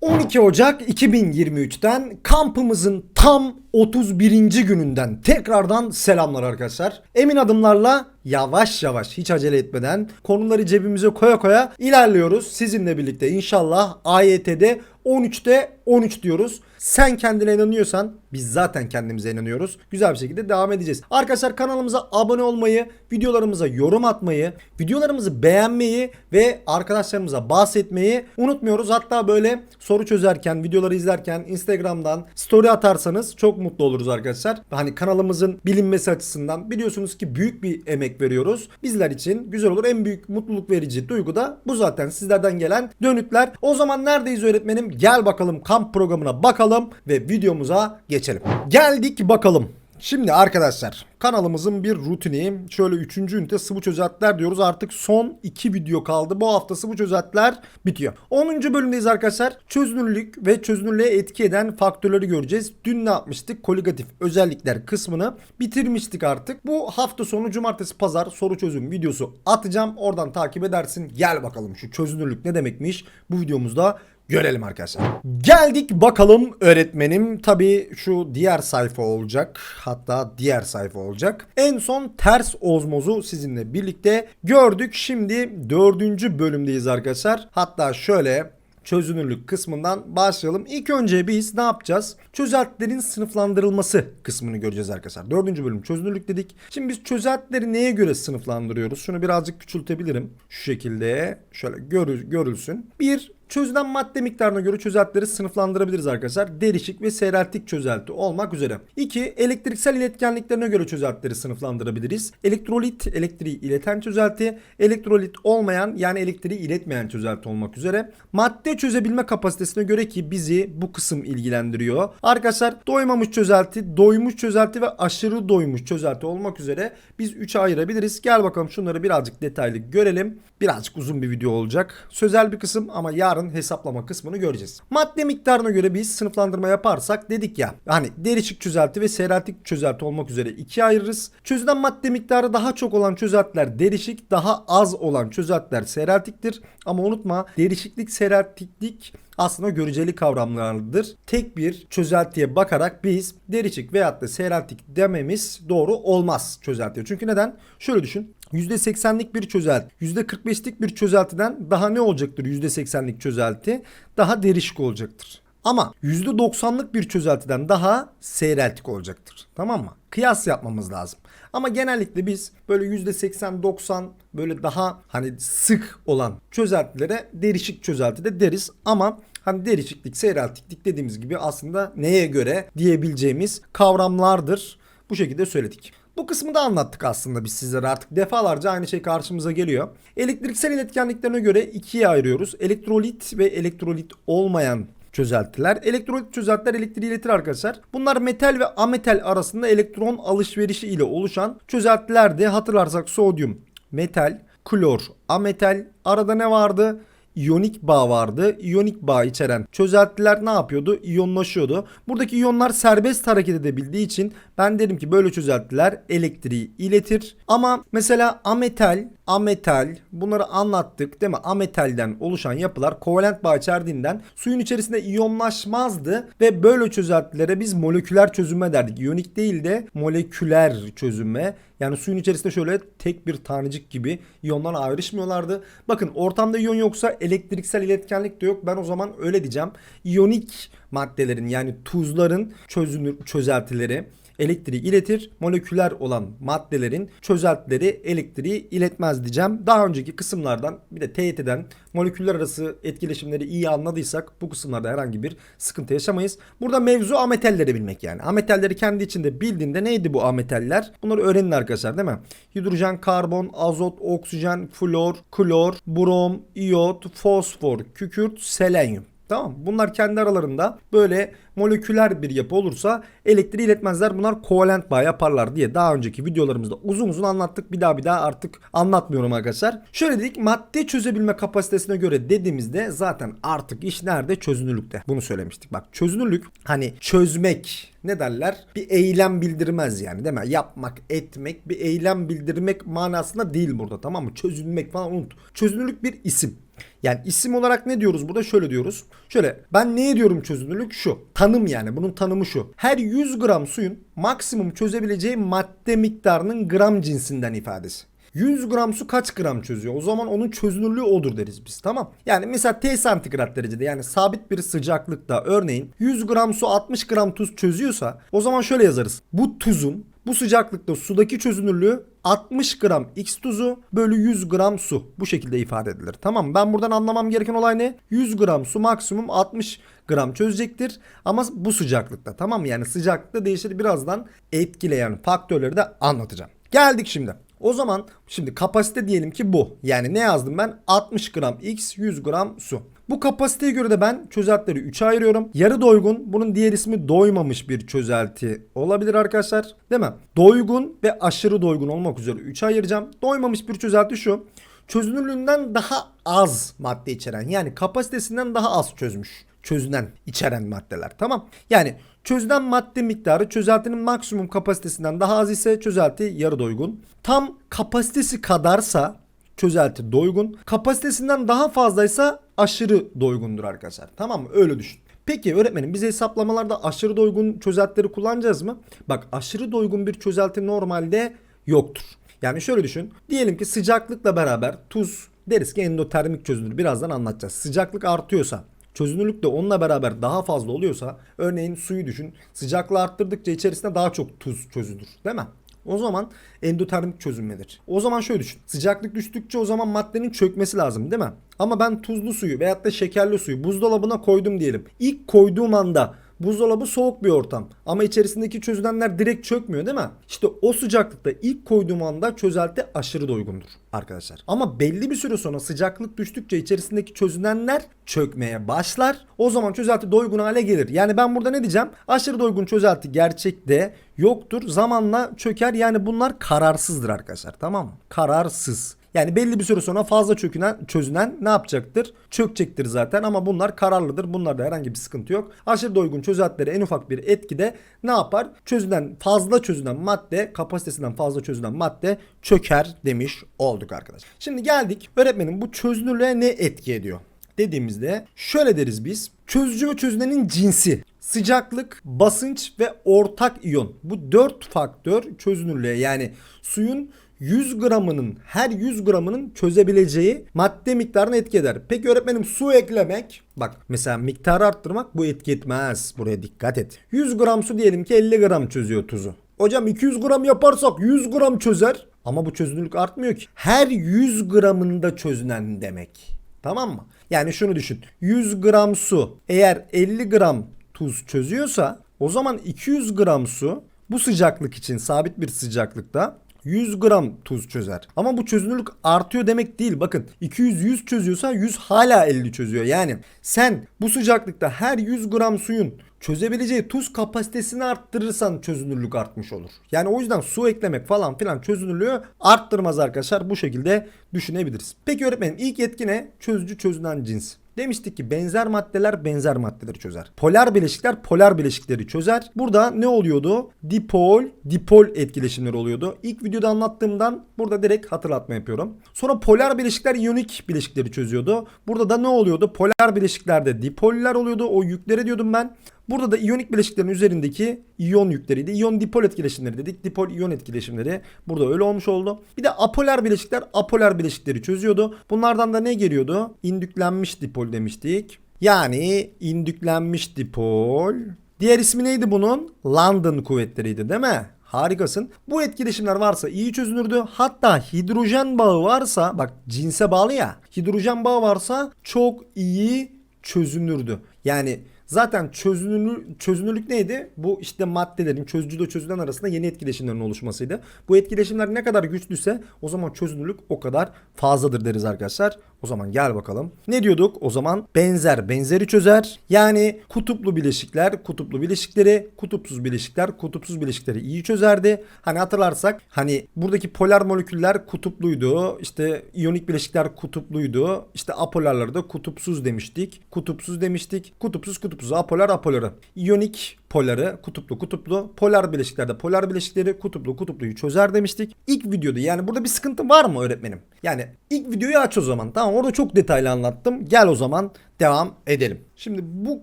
12 Ocak 2023'ten kampımızın tam 31. gününden tekrardan selamlar arkadaşlar. Emin adımlarla yavaş yavaş hiç acele etmeden konuları cebimize koya koya ilerliyoruz. Sizinle birlikte inşallah AYT'de 13'te 13 diyoruz. Sen kendine inanıyorsan biz zaten kendimize inanıyoruz. Güzel bir şekilde devam edeceğiz. Arkadaşlar kanalımıza abone olmayı, videolarımıza yorum atmayı, videolarımızı beğenmeyi ve arkadaşlarımıza bahsetmeyi unutmuyoruz. Hatta böyle soru çözerken, videoları izlerken Instagram'dan story atarsanız çok mutlu oluruz arkadaşlar. Hani kanalımızın bilinmesi açısından biliyorsunuz ki büyük bir emek veriyoruz. Bizler için güzel olur. En büyük mutluluk verici duygu da bu zaten sizlerden gelen dönütler. O zaman neredeyiz öğretmenim? Gel bakalım kamp programına bakalım ve videomuza geçelim. Geldik bakalım. Şimdi arkadaşlar kanalımızın bir rutini şöyle 3. ünite sıvı çözeltiler diyoruz. Artık son 2 video kaldı. Bu hafta sıvı çözeltiler bitiyor. 10. bölümdeyiz arkadaşlar. Çözünürlük ve çözünürlüğe etki eden faktörleri göreceğiz. Dün ne yapmıştık? Koligatif özellikler kısmını bitirmiştik artık. Bu hafta sonu cumartesi pazar soru çözüm videosu atacağım. Oradan takip edersin. Gel bakalım şu çözünürlük ne demekmiş bu videomuzda görelim arkadaşlar. Geldik bakalım öğretmenim. Tabii şu diğer sayfa olacak. Hatta diğer sayfa olacak. En son ters ozmozu sizinle birlikte gördük. Şimdi dördüncü bölümdeyiz arkadaşlar. Hatta şöyle çözünürlük kısmından başlayalım. İlk önce biz ne yapacağız? Çözeltilerin sınıflandırılması kısmını göreceğiz arkadaşlar. Dördüncü bölüm çözünürlük dedik. Şimdi biz çözeltileri neye göre sınıflandırıyoruz? Şunu birazcık küçültebilirim. Şu şekilde şöyle görül, görülsün. Bir Çözülen madde miktarına göre çözeltileri sınıflandırabiliriz arkadaşlar. Derişik ve seyreltik çözelti olmak üzere. 2. Elektriksel iletkenliklerine göre çözeltileri sınıflandırabiliriz. Elektrolit, elektriği ileten çözelti, elektrolit olmayan yani elektriği iletmeyen çözelti olmak üzere. Madde çözebilme kapasitesine göre ki bizi bu kısım ilgilendiriyor. Arkadaşlar doymamış çözelti, doymuş çözelti ve aşırı doymuş çözelti olmak üzere biz 3'e ayırabiliriz. Gel bakalım şunları birazcık detaylı görelim. Birazcık uzun bir video olacak. Sözel bir kısım ama yarın hesaplama kısmını göreceğiz. Madde miktarına göre biz sınıflandırma yaparsak dedik ya hani derişik çözelti ve seyreltik çözelti olmak üzere ikiye ayırırız. Çözülen madde miktarı daha çok olan çözeltiler derişik, daha az olan çözeltiler seyreltiktir. Ama unutma derişiklik, seyreltiklik aslında göreceli kavramlardır. Tek bir çözeltiye bakarak biz derişik veyahut da seyreltik dememiz doğru olmaz çözeltiye. Çünkü neden? Şöyle düşün. %80'lik bir çözelti, %45'lik bir çözeltiden daha ne olacaktır %80'lik çözelti? Daha derişik olacaktır. Ama %90'lık bir çözeltiden daha seyreltik olacaktır. Tamam mı? Kıyas yapmamız lazım. Ama genellikle biz böyle %80-90 böyle daha hani sık olan çözeltilere derişik çözelti de deriz. Ama hani derişiklik, seyreltiklik dediğimiz gibi aslında neye göre diyebileceğimiz kavramlardır. Bu şekilde söyledik. Bu kısmı da anlattık aslında biz sizlere artık defalarca aynı şey karşımıza geliyor. Elektriksel iletkenliklerine göre ikiye ayırıyoruz. Elektrolit ve elektrolit olmayan çözeltiler. Elektrolit çözeltiler elektriği iletir arkadaşlar. Bunlar metal ve ametal arasında elektron alışverişi ile oluşan çözeltilerdi. Hatırlarsak sodyum metal, klor ametal. Arada ne vardı? iyonik bağ vardı. İyonik bağ içeren çözeltiler ne yapıyordu? İyonlaşıyordu. Buradaki iyonlar serbest hareket edebildiği için ben derim ki böyle çözeltiler elektriği iletir. Ama mesela ametal, ametal bunları anlattık değil mi? Ametalden oluşan yapılar kovalent bağ içerdiğinden suyun içerisinde iyonlaşmazdı ve böyle çözeltilere biz moleküler çözünme derdik. İyonik değil de moleküler çözünme. Yani suyun içerisinde şöyle tek bir tanecik gibi iyonlar ayrışmıyorlardı. Bakın ortamda iyon yoksa elektriksel iletkenlik de yok. Ben o zaman öyle diyeceğim. İyonik maddelerin yani tuzların çözünür çözeltileri elektriği iletir. Moleküler olan maddelerin çözeltileri elektriği iletmez diyeceğim. Daha önceki kısımlardan bir de TYT'den moleküller arası etkileşimleri iyi anladıysak bu kısımlarda herhangi bir sıkıntı yaşamayız. Burada mevzu ametalleri bilmek yani. Ametalleri kendi içinde bildiğinde neydi bu ametaller? Bunları öğrenin arkadaşlar değil mi? Hidrojen, karbon, azot, oksijen, flor, klor, brom, iyot, fosfor, kükürt, selenyum. Tamam Bunlar kendi aralarında böyle moleküler bir yapı olursa elektriği iletmezler. Bunlar kovalent bağ yaparlar diye daha önceki videolarımızda uzun uzun anlattık. Bir daha bir daha artık anlatmıyorum arkadaşlar. Şöyle dedik madde çözebilme kapasitesine göre dediğimizde zaten artık iş nerede? Çözünürlükte. Bunu söylemiştik. Bak çözünürlük hani çözmek ne derler? Bir eylem bildirmez yani değil mi? Yapmak, etmek bir eylem bildirmek manasında değil burada tamam mı? Çözülmek falan unut. Çözünürlük bir isim. Yani isim olarak ne diyoruz burada? Şöyle diyoruz. Şöyle ben neye diyorum çözünürlük? Şu. Tanım yani. Bunun tanımı şu. Her 100 gram suyun maksimum çözebileceği madde miktarının gram cinsinden ifadesi. 100 gram su kaç gram çözüyor? O zaman onun çözünürlüğü odur deriz biz tamam. Yani mesela T santigrat derecede yani sabit bir sıcaklıkta örneğin 100 gram su 60 gram tuz çözüyorsa o zaman şöyle yazarız. Bu tuzun bu sıcaklıkta sudaki çözünürlüğü 60 gram X tuzu bölü 100 gram su. Bu şekilde ifade edilir. Tamam? Ben buradan anlamam gereken olay ne? 100 gram su maksimum 60 gram çözecektir. Ama bu sıcaklıkta. Tamam mı? Yani sıcaklıkta değişir. Birazdan etkileyen faktörleri de anlatacağım. Geldik şimdi. O zaman şimdi kapasite diyelim ki bu. Yani ne yazdım ben? 60 gram X 100 gram su. Bu kapasiteye göre de ben çözeltileri 3'e ayırıyorum. Yarı doygun bunun diğer ismi doymamış bir çözelti olabilir arkadaşlar. Değil mi? Doygun ve aşırı doygun olmak üzere 3'e ayıracağım. Doymamış bir çözelti şu. Çözünürlüğünden daha az madde içeren yani kapasitesinden daha az çözmüş. Çözünen içeren maddeler tamam. Yani çözünen madde miktarı çözeltinin maksimum kapasitesinden daha az ise çözelti yarı doygun. Tam kapasitesi kadarsa çözelti doygun. Kapasitesinden daha fazlaysa aşırı doygundur arkadaşlar. Tamam mı? Öyle düşün. Peki öğretmenim biz hesaplamalarda aşırı doygun çözeltileri kullanacağız mı? Bak aşırı doygun bir çözelti normalde yoktur. Yani şöyle düşün. Diyelim ki sıcaklıkla beraber tuz deriz ki endotermik çözünür. Birazdan anlatacağız. Sıcaklık artıyorsa çözünürlük de onunla beraber daha fazla oluyorsa örneğin suyu düşün. Sıcaklığı arttırdıkça içerisinde daha çok tuz çözülür. Değil mi? O zaman endotermik çözünmedir. O zaman şöyle düşün. Sıcaklık düştükçe o zaman maddenin çökmesi lazım değil mi? Ama ben tuzlu suyu veyahut da şekerli suyu buzdolabına koydum diyelim. İlk koyduğum anda Buzdolabı soğuk bir ortam ama içerisindeki çözünenler direkt çökmüyor değil mi? İşte o sıcaklıkta ilk koyduğum anda çözelti aşırı doygundur arkadaşlar. Ama belli bir süre sonra sıcaklık düştükçe içerisindeki çözünenler çökmeye başlar. O zaman çözelti doygun hale gelir. Yani ben burada ne diyeceğim? Aşırı doygun çözelti gerçekte yoktur. Zamanla çöker. Yani bunlar kararsızdır arkadaşlar. Tamam mı? Kararsız. Yani belli bir süre sonra fazla çökünen, çözünen ne yapacaktır? Çökecektir zaten ama bunlar kararlıdır. Bunlarda herhangi bir sıkıntı yok. Aşırı doygun çözeltilere en ufak bir etkide ne yapar? Çözünen fazla çözünen madde kapasitesinden fazla çözünen madde çöker demiş olduk arkadaşlar. Şimdi geldik öğretmenim bu çözünürlüğe ne etki ediyor? Dediğimizde şöyle deriz biz. Çözücü ve çözünenin cinsi sıcaklık, basınç ve ortak iyon. Bu dört faktör çözünürlüğe yani suyun 100 gramının her 100 gramının çözebileceği madde miktarını etki eder. Peki öğretmenim su eklemek bak mesela miktarı arttırmak bu etki etmez. Buraya dikkat et. 100 gram su diyelim ki 50 gram çözüyor tuzu. Hocam 200 gram yaparsak 100 gram çözer. Ama bu çözünürlük artmıyor ki. Her 100 gramında çözünen demek. Tamam mı? Yani şunu düşün. 100 gram su eğer 50 gram tuz çözüyorsa o zaman 200 gram su bu sıcaklık için sabit bir sıcaklıkta 100 gram tuz çözer. Ama bu çözünürlük artıyor demek değil. Bakın 200 100 çözüyorsa 100 hala 50 çözüyor. Yani sen bu sıcaklıkta her 100 gram suyun çözebileceği tuz kapasitesini arttırırsan çözünürlük artmış olur. Yani o yüzden su eklemek falan filan çözünürlüğü arttırmaz arkadaşlar. Bu şekilde düşünebiliriz. Peki öğretmenim ilk etki ne? Çözücü çözünen cins. Demiştik ki benzer maddeler benzer maddeleri çözer. Polar bileşikler polar bileşikleri çözer. Burada ne oluyordu? Dipol, dipol etkileşimleri oluyordu. İlk videoda anlattığımdan burada direkt hatırlatma yapıyorum. Sonra polar bileşikler iyonik bileşikleri çözüyordu. Burada da ne oluyordu? Polar bileşiklerde dipoller oluyordu. O yükleri diyordum ben. Burada da iyonik bileşiklerin üzerindeki iyon yükleriydi. İyon dipol etkileşimleri dedik. Dipol iyon etkileşimleri burada öyle olmuş oldu. Bir de apolar bileşikler apolar bileşikleri çözüyordu. Bunlardan da ne geliyordu? İndüklenmiş dipol demiştik. Yani indüklenmiş dipol. Diğer ismi neydi bunun? London kuvvetleriydi değil mi? Harikasın. Bu etkileşimler varsa iyi çözünürdü. Hatta hidrojen bağı varsa bak cinse bağlı ya. Hidrojen bağı varsa çok iyi çözünürdü. Yani Zaten çözünürlük, çözünürlük neydi? Bu işte maddelerin çözücü ile çözülen arasında yeni etkileşimlerin oluşmasıydı. Bu etkileşimler ne kadar güçlüyse o zaman çözünürlük o kadar fazladır deriz arkadaşlar. O zaman gel bakalım. Ne diyorduk? O zaman benzer benzeri çözer. Yani kutuplu bileşikler kutuplu bileşikleri, kutupsuz bileşikler kutupsuz bileşikleri iyi çözerdi. Hani hatırlarsak hani buradaki polar moleküller kutupluydu. İşte iyonik bileşikler kutupluydu. İşte apolarları da kutupsuz demiştik. Kutupsuz demiştik. Kutupsuz kutupsuz apolar apoları. İyonik poları kutuplu kutuplu, polar bileşiklerde polar bileşikleri kutuplu kutupluyu çözer demiştik. İlk videoda yani burada bir sıkıntı var mı öğretmenim? Yani ilk videoyu aç o zaman. Tamam orada çok detaylı anlattım. Gel o zaman devam edelim. Şimdi bu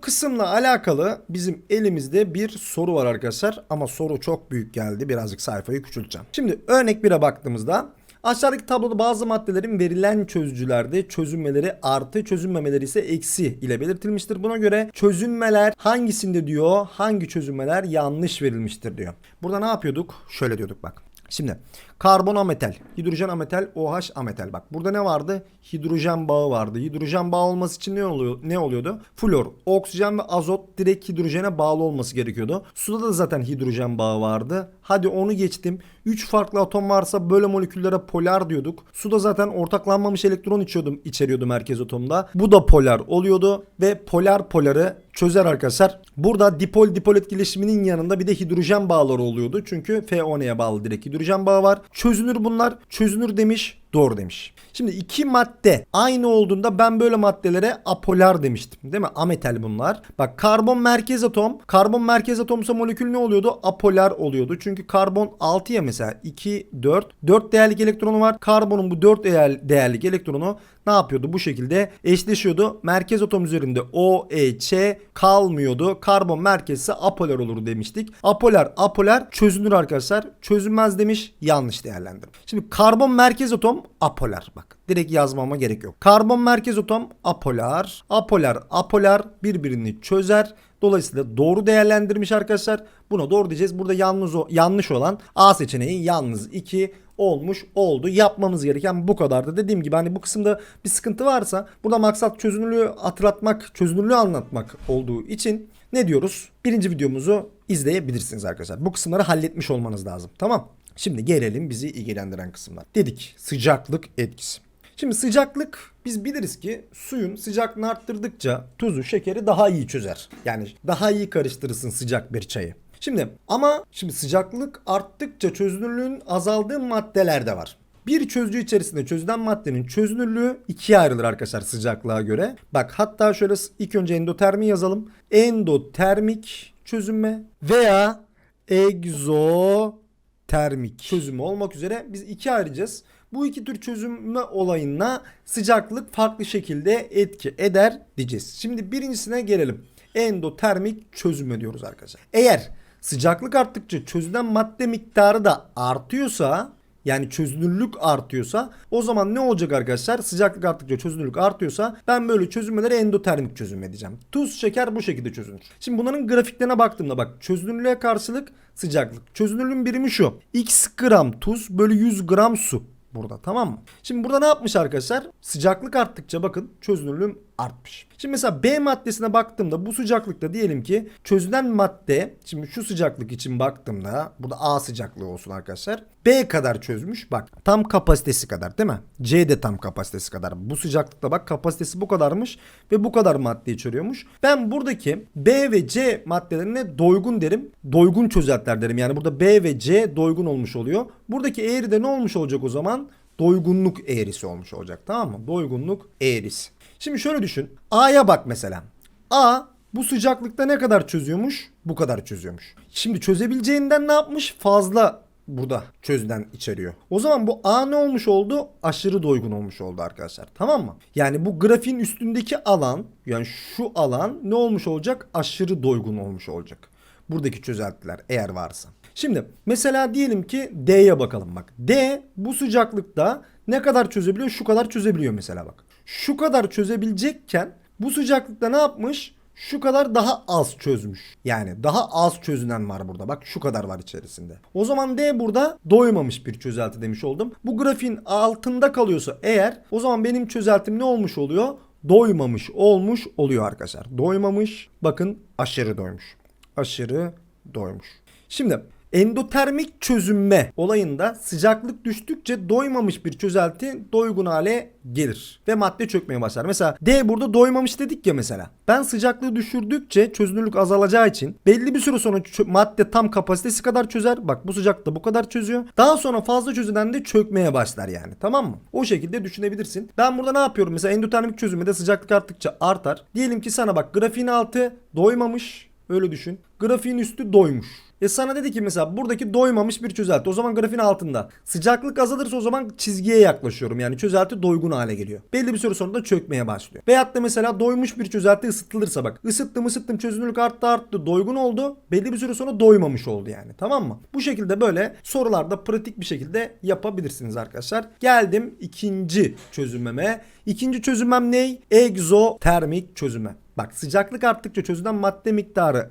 kısımla alakalı bizim elimizde bir soru var arkadaşlar. Ama soru çok büyük geldi. Birazcık sayfayı küçülteceğim. Şimdi örnek 1'e baktığımızda Aşağıdaki tabloda bazı maddelerin verilen çözücülerde çözünmeleri artı çözünmemeleri ise eksi ile belirtilmiştir. Buna göre çözünmeler hangisinde diyor hangi çözünmeler yanlış verilmiştir diyor. Burada ne yapıyorduk? Şöyle diyorduk bak. Şimdi karbon ametal, hidrojen ametal, OH ametal. Bak burada ne vardı? Hidrojen bağı vardı. Hidrojen bağı olması için ne oluyor? Ne oluyordu? Flor, oksijen ve azot direkt hidrojene bağlı olması gerekiyordu. Suda da zaten hidrojen bağı vardı. Hadi onu geçtim. 3 farklı atom varsa böyle moleküllere polar diyorduk. Suda zaten ortaklanmamış elektron içiyordum, içeriyordu merkez atomda. Bu da polar oluyordu ve polar poları çözer arkadaşlar. Burada dipol dipol etkileşiminin yanında bir de hidrojen bağları oluyordu. Çünkü FON'ye bağlı direkt hidrojen bağı var. Çözünür bunlar. Çözünür demiş. Doğru demiş. Şimdi iki madde aynı olduğunda ben böyle maddelere apolar demiştim. Değil mi? Ametal bunlar. Bak karbon merkez atom. Karbon merkez atomsa molekül ne oluyordu? Apolar oluyordu. Çünkü karbon 6 ya mesela 2, 4. 4 değerlik elektronu var. Karbonun bu 4 değer, değerlik elektronu ne yapıyordu? Bu şekilde eşleşiyordu. Merkez atom üzerinde OEC kalmıyordu. Karbon merkezse apolar olur demiştik. Apolar apolar çözünür arkadaşlar. Çözünmez demiş. Yanlış değerlendirdim. Şimdi karbon merkez atom apolar. Bak direkt yazmama gerek yok. Karbon merkez atom apolar. Apolar apolar birbirini çözer. Dolayısıyla doğru değerlendirmiş arkadaşlar. Buna doğru diyeceğiz. Burada yalnız o, yanlış olan A seçeneği yalnız 2 olmuş oldu. Yapmamız gereken bu kadardı. Dediğim gibi hani bu kısımda bir sıkıntı varsa burada maksat çözünürlüğü hatırlatmak, çözünürlüğü anlatmak olduğu için ne diyoruz? Birinci videomuzu izleyebilirsiniz arkadaşlar. Bu kısımları halletmiş olmanız lazım. Tamam. Şimdi gelelim bizi ilgilendiren kısımlar. Dedik sıcaklık etkisi. Şimdi sıcaklık biz biliriz ki suyun sıcaklığını arttırdıkça tuzu, şekeri daha iyi çözer. Yani daha iyi karıştırırsın sıcak bir çayı. Şimdi ama şimdi sıcaklık arttıkça çözünürlüğün azaldığı maddeler de var. Bir çözücü içerisinde çözülen maddenin çözünürlüğü ikiye ayrılır arkadaşlar sıcaklığa göre. Bak hatta şöyle ilk önce endotermi yazalım. Endotermik çözünme veya egzotermik çözünme olmak üzere biz ikiye ayıracağız. Bu iki tür çözünme olayına sıcaklık farklı şekilde etki eder diyeceğiz. Şimdi birincisine gelelim. Endotermik çözünme diyoruz arkadaşlar. Eğer sıcaklık arttıkça çözülen madde miktarı da artıyorsa yani çözünürlük artıyorsa o zaman ne olacak arkadaşlar? Sıcaklık arttıkça çözünürlük artıyorsa ben böyle çözünmelere endotermik çözünme diyeceğim. Tuz, şeker bu şekilde çözünür. Şimdi bunların grafiklerine baktığımda bak çözünürlüğe karşılık sıcaklık. Çözünürlüğün birimi şu. X gram tuz bölü 100 gram su burada tamam mı? Şimdi burada ne yapmış arkadaşlar? Sıcaklık arttıkça bakın çözünürlüğüm artmış. Şimdi mesela B maddesine baktığımda bu sıcaklıkta diyelim ki çözülen madde şimdi şu sıcaklık için baktığımda burada A sıcaklığı olsun arkadaşlar. B kadar çözmüş bak tam kapasitesi kadar değil mi? C de tam kapasitesi kadar. Bu sıcaklıkta bak kapasitesi bu kadarmış ve bu kadar madde içeriyormuş. Ben buradaki B ve C maddelerine doygun derim. Doygun çözeltiler derim. Yani burada B ve C doygun olmuş oluyor. Buradaki eğri de ne olmuş olacak o zaman? Doygunluk eğrisi olmuş olacak tamam mı? Doygunluk eğrisi. Şimdi şöyle düşün. A'ya bak mesela. A bu sıcaklıkta ne kadar çözüyormuş? Bu kadar çözüyormuş. Şimdi çözebileceğinden ne yapmış? Fazla burada çözülen içeriyor. O zaman bu A ne olmuş oldu? Aşırı doygun olmuş oldu arkadaşlar. Tamam mı? Yani bu grafiğin üstündeki alan yani şu alan ne olmuş olacak? Aşırı doygun olmuş olacak. Buradaki çözeltiler eğer varsa. Şimdi mesela diyelim ki D'ye bakalım bak. D bu sıcaklıkta ne kadar çözebiliyor? Şu kadar çözebiliyor mesela bak. Şu kadar çözebilecekken bu sıcaklıkta ne yapmış? Şu kadar daha az çözmüş. Yani daha az çözünen var burada. Bak şu kadar var içerisinde. O zaman D burada doymamış bir çözelti demiş oldum. Bu grafiğin altında kalıyorsa eğer o zaman benim çözeltim ne olmuş oluyor? Doymamış olmuş oluyor arkadaşlar. Doymamış bakın aşırı doymuş. Aşırı doymuş. Şimdi endotermik çözünme olayında sıcaklık düştükçe doymamış bir çözelti doygun hale gelir ve madde çökmeye başlar. Mesela D burada doymamış dedik ya mesela. Ben sıcaklığı düşürdükçe çözünürlük azalacağı için belli bir süre sonra madde tam kapasitesi kadar çözer. Bak bu sıcaklıkta bu kadar çözüyor. Daha sonra fazla çözülen de çökmeye başlar yani. Tamam mı? O şekilde düşünebilirsin. Ben burada ne yapıyorum? Mesela endotermik çözünmede sıcaklık arttıkça artar. Diyelim ki sana bak grafiğin altı doymamış Öyle düşün. Grafiğin üstü doymuş. E sana dedi ki mesela buradaki doymamış bir çözelti. O zaman grafiğin altında. Sıcaklık azalırsa o zaman çizgiye yaklaşıyorum. Yani çözelti doygun hale geliyor. Belli bir süre sonra da çökmeye başlıyor. Veyahut da mesela doymuş bir çözelti ısıtılırsa bak. Isıttım ısıttım çözünürlük arttı arttı doygun oldu. Belli bir süre sonra doymamış oldu yani. Tamam mı? Bu şekilde böyle sorularda pratik bir şekilde yapabilirsiniz arkadaşlar. Geldim ikinci çözümeme. İkinci çözümem ne? Egzotermik çözüme. Bak sıcaklık arttıkça çözülen madde miktarı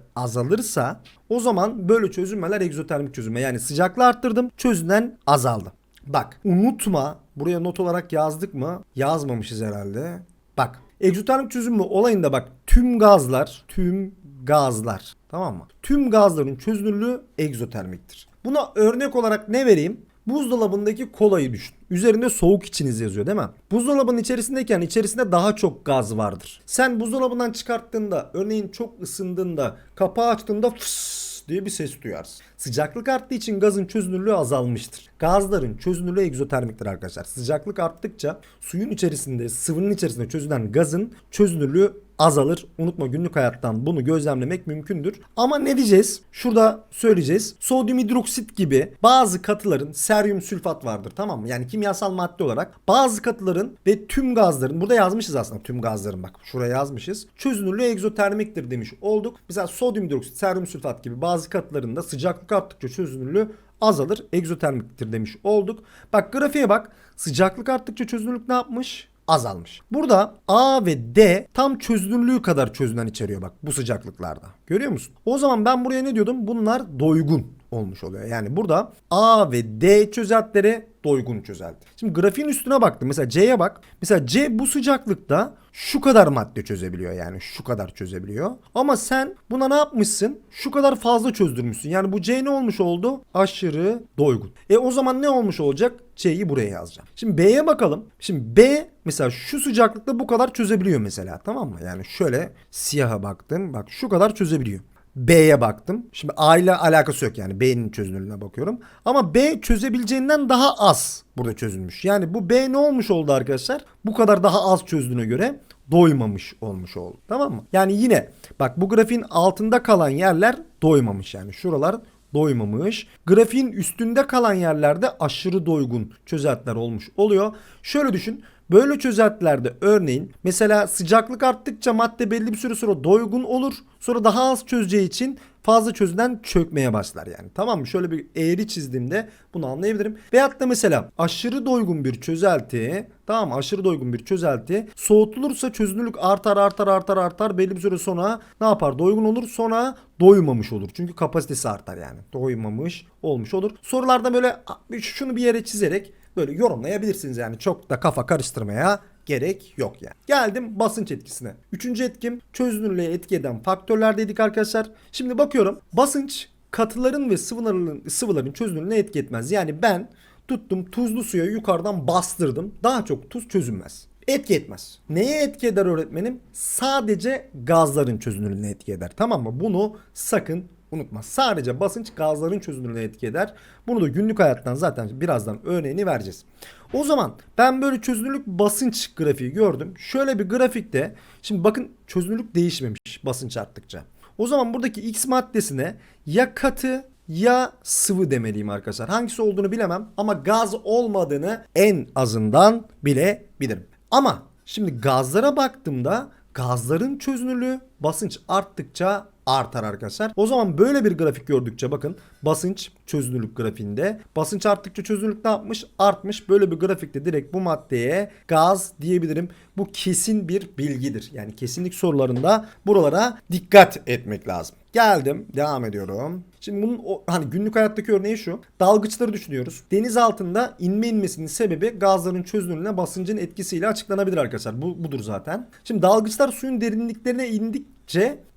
azalırsa o zaman böyle çözünmeler egzotermik çözünme. Yani sıcaklığı arttırdım çözünen azaldı. Bak unutma buraya not olarak yazdık mı? Yazmamışız herhalde. Bak egzotermik çözünme olayında bak tüm gazlar tüm gazlar tamam mı? Tüm gazların çözünürlüğü egzotermiktir. Buna örnek olarak ne vereyim? Buzdolabındaki kolayı düşün. Üzerinde soğuk içiniz yazıyor değil mi? Buzdolabının içerisindeyken içerisinde daha çok gaz vardır. Sen buzdolabından çıkarttığında örneğin çok ısındığında kapağı açtığında fıs diye bir ses duyarsın. Sıcaklık arttığı için gazın çözünürlüğü azalmıştır. Gazların çözünürlüğü egzotermiktir arkadaşlar. Sıcaklık arttıkça suyun içerisinde, sıvının içerisinde çözülen gazın çözünürlüğü azalır. Unutma günlük hayattan bunu gözlemlemek mümkündür. Ama ne diyeceğiz? Şurada söyleyeceğiz. Sodyum hidroksit gibi bazı katıların seryum sülfat vardır tamam mı? Yani kimyasal madde olarak bazı katıların ve tüm gazların burada yazmışız aslında tüm gazların bak şuraya yazmışız. Çözünürlüğü egzotermiktir demiş olduk. Mesela sodyum hidroksit, seryum sülfat gibi bazı katıların da sıcaklık arttıkça çözünürlüğü azalır. Egzotermiktir demiş olduk. Bak grafiğe bak. Sıcaklık arttıkça çözünürlük ne yapmış? Azalmış. Burada A ve D tam çözünürlüğü kadar çözünen içeriyor bak bu sıcaklıklarda. Görüyor musun? O zaman ben buraya ne diyordum? Bunlar doygun olmuş oluyor. Yani burada A ve D çözeltileri doygun çözelti. Şimdi grafiğin üstüne baktım. Mesela C'ye bak. Mesela C bu sıcaklıkta şu kadar madde çözebiliyor yani şu kadar çözebiliyor. Ama sen buna ne yapmışsın? Şu kadar fazla çözdürmüşsün. Yani bu C ne olmuş oldu? Aşırı doygun. E o zaman ne olmuş olacak? C'yi buraya yazacağım. Şimdi B'ye bakalım. Şimdi B mesela şu sıcaklıkta bu kadar çözebiliyor mesela tamam mı? Yani şöyle siyaha baktım. Bak şu kadar çözebiliyor. B'ye baktım. Şimdi A ile alakası yok yani B'nin çözünürlüğüne bakıyorum. Ama B çözebileceğinden daha az burada çözülmüş. Yani bu B ne olmuş oldu arkadaşlar? Bu kadar daha az çözdüğüne göre doymamış olmuş oldu. Tamam mı? Yani yine bak bu grafiğin altında kalan yerler doymamış yani. Şuralar doymamış. Grafiğin üstünde kalan yerlerde aşırı doygun çözeltiler olmuş oluyor. Şöyle düşün. Böyle çözeltilerde örneğin mesela sıcaklık arttıkça madde belli bir süre sonra doygun olur. Sonra daha az çözeceği için fazla çözülen çökmeye başlar yani. Tamam mı? Şöyle bir eğri çizdiğimde bunu anlayabilirim. Veyahut da mesela aşırı doygun bir çözelti Tamam mı? Aşırı doygun bir çözelti. Soğutulursa çözünürlük artar artar artar artar. Belli bir süre sonra ne yapar? Doygun olur. Sonra doymamış olur. Çünkü kapasitesi artar yani. Doymamış olmuş olur. Sorularda böyle şunu bir yere çizerek böyle yorumlayabilirsiniz yani. Çok da kafa karıştırmaya gerek yok yani. Geldim basınç etkisine. Üçüncü etkim çözünürlüğe etki eden faktörler dedik arkadaşlar. Şimdi bakıyorum basınç katıların ve sıvıların, sıvıların çözünürlüğüne etki etmez. Yani ben tuttum tuzlu suya yukarıdan bastırdım. Daha çok tuz çözünmez. Etki etmez. Neye etki eder öğretmenim? Sadece gazların çözünürlüğüne etki eder. Tamam mı? Bunu sakın unutma. Sadece basınç gazların çözünürlüğüne etki eder. Bunu da günlük hayattan zaten birazdan örneğini vereceğiz. O zaman ben böyle çözünürlük basınç grafiği gördüm. Şöyle bir grafikte şimdi bakın çözünürlük değişmemiş basınç arttıkça. O zaman buradaki X maddesine ya katı ya sıvı demeliyim arkadaşlar. Hangisi olduğunu bilemem ama gaz olmadığını en azından bilebilirim. Ama şimdi gazlara baktığımda gazların çözünürlüğü basınç arttıkça artar arkadaşlar. O zaman böyle bir grafik gördükçe bakın basınç çözünürlük grafiğinde basınç arttıkça çözünürlük ne yapmış? Artmış. Böyle bir grafikte direkt bu maddeye gaz diyebilirim. Bu kesin bir bilgidir. Yani kesinlik sorularında buralara dikkat etmek lazım. Geldim. Devam ediyorum. Şimdi bunun o, hani günlük hayattaki örneği şu. Dalgıçları düşünüyoruz. Deniz altında inme inmesinin sebebi gazların çözünürlüğüne basıncın etkisiyle açıklanabilir arkadaşlar. Bu budur zaten. Şimdi dalgıçlar suyun derinliklerine indik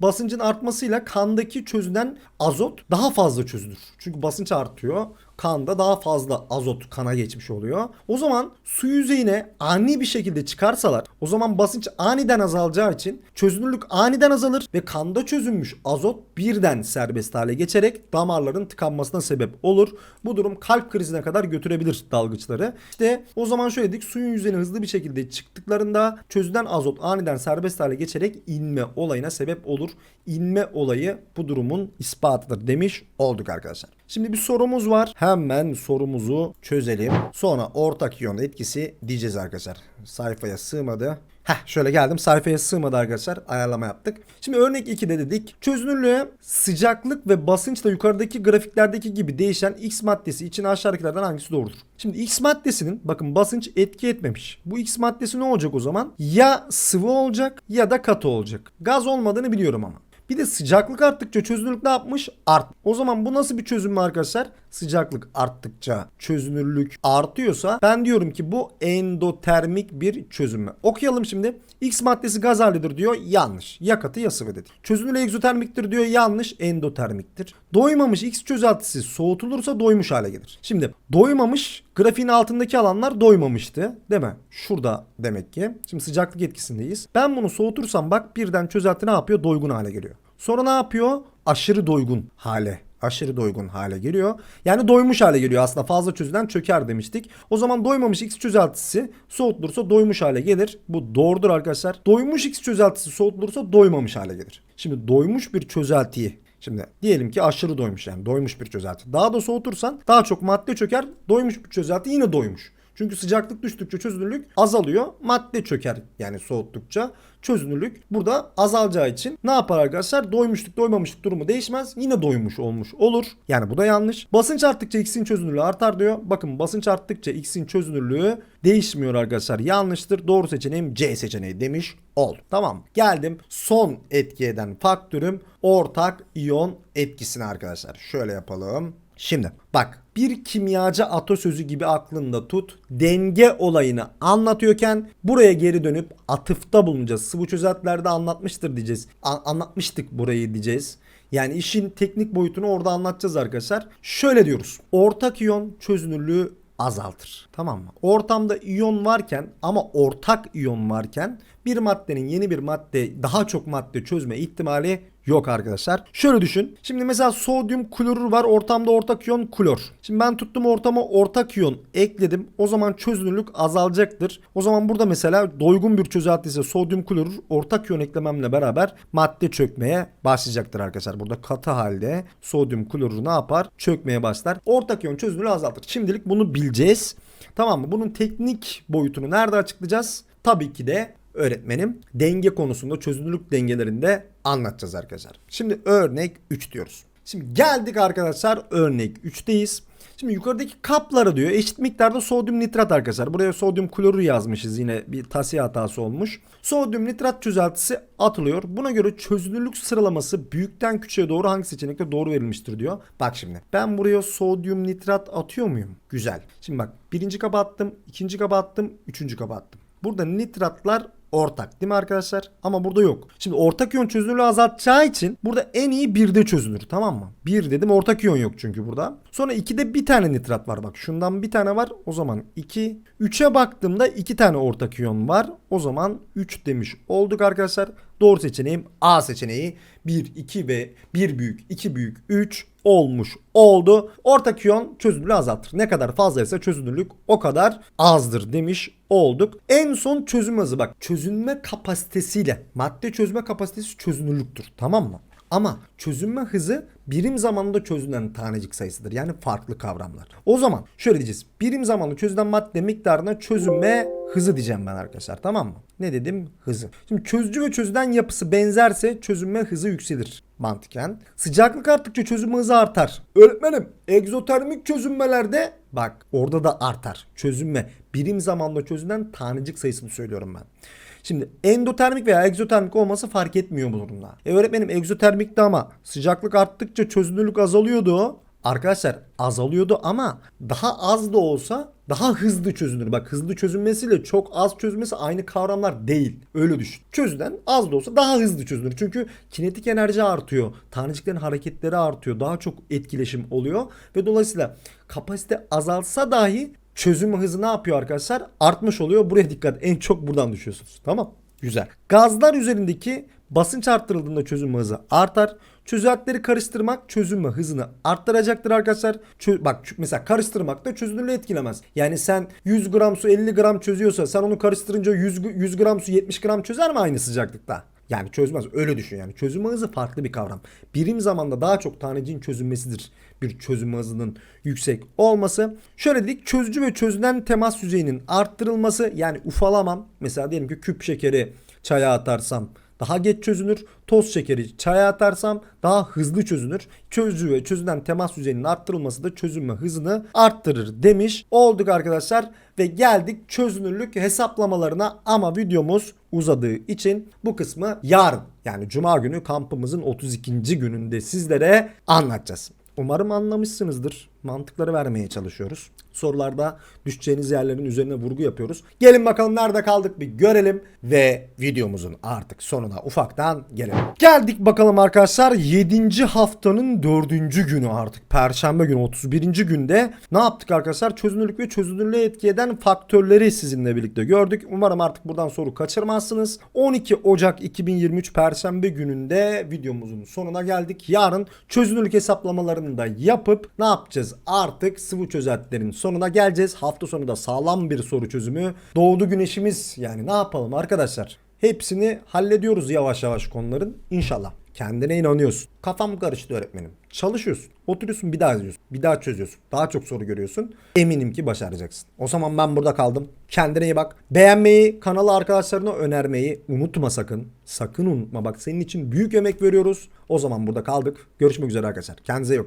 basıncın artmasıyla kandaki çözünen azot daha fazla çözülür. Çünkü basınç artıyor. Kanda daha fazla azot kana geçmiş oluyor. O zaman su yüzeyine ani bir şekilde çıkarsalar o zaman basınç aniden azalacağı için çözünürlük aniden azalır ve kanda çözünmüş azot birden serbest hale geçerek damarların tıkanmasına sebep olur. Bu durum kalp krizine kadar götürebilir dalgıçları. İşte o zaman şöyle dedik suyun yüzeyine hızlı bir şekilde çıktıklarında çözülen azot aniden serbest hale geçerek inme olayına sebep olur. İnme olayı bu durumun ispatıdır demiş olduk arkadaşlar. Şimdi bir sorumuz var. Hemen sorumuzu çözelim. Sonra ortak iyon etkisi diyeceğiz arkadaşlar. Sayfaya sığmadı. Heh şöyle geldim sayfaya sığmadı arkadaşlar ayarlama yaptık. Şimdi örnek 2'de dedik çözünürlüğe sıcaklık ve basınçla yukarıdaki grafiklerdeki gibi değişen X maddesi için aşağıdakilerden hangisi doğrudur? Şimdi X maddesinin bakın basınç etki etmemiş. Bu X maddesi ne olacak o zaman? Ya sıvı olacak ya da katı olacak. Gaz olmadığını biliyorum ama. Bir de sıcaklık arttıkça çözünürlük ne yapmış? Art. O zaman bu nasıl bir çözüm mü arkadaşlar? Sıcaklık arttıkça çözünürlük artıyorsa ben diyorum ki bu endotermik bir çözüm? Okuyalım şimdi. X maddesi gaz halidir diyor. Yanlış. Ya katı ya sıvı dedik. Çözünürlüğü egzotermiktir diyor. Yanlış. Endotermiktir. Doymamış X çözeltisi soğutulursa doymuş hale gelir. Şimdi doymamış grafiğin altındaki alanlar doymamıştı. Değil mi? Şurada demek ki. Şimdi sıcaklık etkisindeyiz. Ben bunu soğutursam bak birden çözelti ne yapıyor? Doygun hale geliyor. Sonra ne yapıyor? Aşırı doygun hale aşırı doygun hale geliyor. Yani doymuş hale geliyor aslında fazla çözülen çöker demiştik. O zaman doymamış X çözeltisi soğutulursa doymuş hale gelir. Bu doğrudur arkadaşlar. Doymuş X çözeltisi soğutulursa doymamış hale gelir. Şimdi doymuş bir çözeltiyi Şimdi diyelim ki aşırı doymuş yani doymuş bir çözelti. Daha da soğutursan daha çok madde çöker. Doymuş bir çözelti yine doymuş. Çünkü sıcaklık düştükçe çözünürlük azalıyor. Madde çöker yani soğuttukça çözünürlük burada azalacağı için ne yapar arkadaşlar? Doymuşluk doymamışlık durumu değişmez. Yine doymuş olmuş olur. Yani bu da yanlış. Basınç arttıkça X'in çözünürlüğü artar diyor. Bakın basınç arttıkça X'in çözünürlüğü değişmiyor arkadaşlar. Yanlıştır. Doğru seçeneğim C seçeneği demiş oldu. Tamam. Geldim son etki eden faktörüm ortak iyon etkisine arkadaşlar. Şöyle yapalım. Şimdi bak bir kimyacı atasözü gibi aklında tut. Denge olayını anlatıyorken buraya geri dönüp atıfta bulunacağız. Sıvı çözeltilerde anlatmıştır diyeceğiz. A- anlatmıştık burayı diyeceğiz. Yani işin teknik boyutunu orada anlatacağız arkadaşlar. Şöyle diyoruz. Ortak iyon çözünürlüğü azaltır. Tamam mı? Ortamda iyon varken ama ortak iyon varken bir maddenin yeni bir madde daha çok madde çözme ihtimali yok arkadaşlar. Şöyle düşün. Şimdi mesela sodyum klorür var. Ortamda ortak iyon klor. Şimdi ben tuttum ortama ortak iyon ekledim. O zaman çözünürlük azalacaktır. O zaman burada mesela doygun bir çözelti ise sodyum klorür ortak iyon eklememle beraber madde çökmeye başlayacaktır arkadaşlar. Burada katı halde sodyum klorür ne yapar? Çökmeye başlar. Ortak iyon çözünürlüğü azaltır. Şimdilik bunu bileceğiz. Tamam mı? Bunun teknik boyutunu nerede açıklayacağız? Tabii ki de öğretmenim denge konusunda çözünürlük dengelerinde anlatacağız arkadaşlar. Şimdi örnek 3 diyoruz. Şimdi geldik arkadaşlar örnek 3'teyiz. Şimdi yukarıdaki kaplara diyor eşit miktarda sodyum nitrat arkadaşlar. Buraya sodyum klorür yazmışız yine bir tasi hatası olmuş. Sodyum nitrat çözeltisi atılıyor. Buna göre çözünürlük sıralaması büyükten küçüğe doğru hangi seçenekte doğru verilmiştir diyor. Bak şimdi ben buraya sodyum nitrat atıyor muyum? Güzel. Şimdi bak birinci kaba attım, ikinci kaba attım, üçüncü kaba attım. Burada nitratlar ortak değil mi arkadaşlar? Ama burada yok. Şimdi ortak iyon çözünürlüğü azaltacağı için burada en iyi birde çözünür tamam mı? Bir dedim ortak iyon yok çünkü burada. Sonra 2'de bir tane nitrat var bak. Şundan bir tane var. O zaman 2. 3'e baktığımda 2 tane ortak iyon var. O zaman 3 demiş olduk arkadaşlar. Doğru seçeneğim A seçeneği. 1, 2 ve 1 büyük, 2 büyük, 3 olmuş oldu. Ortak iyon çözünürlüğü azaltır. Ne kadar fazlaysa çözünürlük o kadar azdır demiş olduk. En son çözüm hızı bak. Çözünme kapasitesiyle madde çözme kapasitesi çözünürlüktür. Tamam mı? Ama çözünme hızı birim zamanında çözünen tanecik sayısıdır. Yani farklı kavramlar. O zaman şöyle diyeceğiz. Birim zamanlı çözülen madde miktarına çözünme hızı diyeceğim ben arkadaşlar. Tamam mı? Ne dedim? Hızı. Şimdi çözücü ve çözülen yapısı benzerse çözünme hızı yükselir mantıken. Sıcaklık arttıkça çözünme hızı artar. Öğretmenim egzotermik çözünmelerde bak orada da artar. Çözünme birim zamanla çözülen tanecik sayısını söylüyorum ben. Şimdi endotermik veya egzotermik olması fark etmiyor bu durumda. E öğretmenim egzotermikti ama sıcaklık arttıkça çözünürlük azalıyordu. Arkadaşlar azalıyordu ama daha az da olsa daha hızlı çözünür. Bak hızlı çözünmesiyle çok az çözünmesi aynı kavramlar değil. Öyle düşün. Çözülen az da olsa daha hızlı çözünür. Çünkü kinetik enerji artıyor. Taneciklerin hareketleri artıyor. Daha çok etkileşim oluyor. Ve dolayısıyla kapasite azalsa dahi çözüm hızı ne yapıyor arkadaşlar? Artmış oluyor. Buraya dikkat. En çok buradan düşüyorsunuz. Tamam. Güzel. Gazlar üzerindeki basınç arttırıldığında çözünme hızı artar. Çözeltileri karıştırmak çözünme hızını arttıracaktır arkadaşlar. Çö- bak mesela karıştırmak da çözünürlüğü etkilemez. Yani sen 100 gram su 50 gram çözüyorsa sen onu karıştırınca 100, gr- 100 gram su 70 gram çözer mi aynı sıcaklıkta? Yani çözmez. Öyle düşün yani. Çözülme hızı farklı bir kavram. Birim zamanda daha çok tanecin çözülmesidir. Bir çözülme hızının yüksek olması. Şöyle dedik çözücü ve çözülen temas yüzeyinin arttırılması yani ufalamam. Mesela diyelim ki küp şekeri çaya atarsam daha geç çözünür. Toz şekeri çaya atarsam daha hızlı çözünür. Çözücü ve çözülen temas yüzeyinin arttırılması da çözünme hızını arttırır demiş. Olduk arkadaşlar ve geldik çözünürlük hesaplamalarına ama videomuz uzadığı için bu kısmı yarın yani cuma günü kampımızın 32. gününde sizlere anlatacağız. Umarım anlamışsınızdır. Mantıkları vermeye çalışıyoruz. Sorularda düşeceğiniz yerlerin üzerine vurgu yapıyoruz. Gelin bakalım nerede kaldık bir görelim ve videomuzun artık sonuna ufaktan gelelim. Geldik bakalım arkadaşlar 7. haftanın 4. günü artık. Perşembe günü 31. günde ne yaptık arkadaşlar? Çözünürlük ve çözünürlüğe etki eden faktörleri sizinle birlikte gördük. Umarım artık buradan soru kaçırmazsınız. 12 Ocak 2023 Perşembe gününde videomuzun sonuna geldik. Yarın çözünürlük hesaplamalarını da yapıp ne yapacağız? Artık sıvı çözeltilerin sonuna geleceğiz. Hafta sonu da sağlam bir soru çözümü. Doğdu güneşimiz yani ne yapalım arkadaşlar? Hepsini hallediyoruz yavaş yavaş konuların. İnşallah. Kendine inanıyorsun. Kafam karıştı öğretmenim. Çalışıyorsun. Oturuyorsun bir daha yazıyorsun. Bir daha çözüyorsun. Daha çok soru görüyorsun. Eminim ki başaracaksın. O zaman ben burada kaldım. Kendine iyi bak. Beğenmeyi, kanalı arkadaşlarına önermeyi unutma sakın. Sakın unutma. Bak senin için büyük emek veriyoruz. O zaman burada kaldık. Görüşmek üzere arkadaşlar. Kendinize iyi bakın.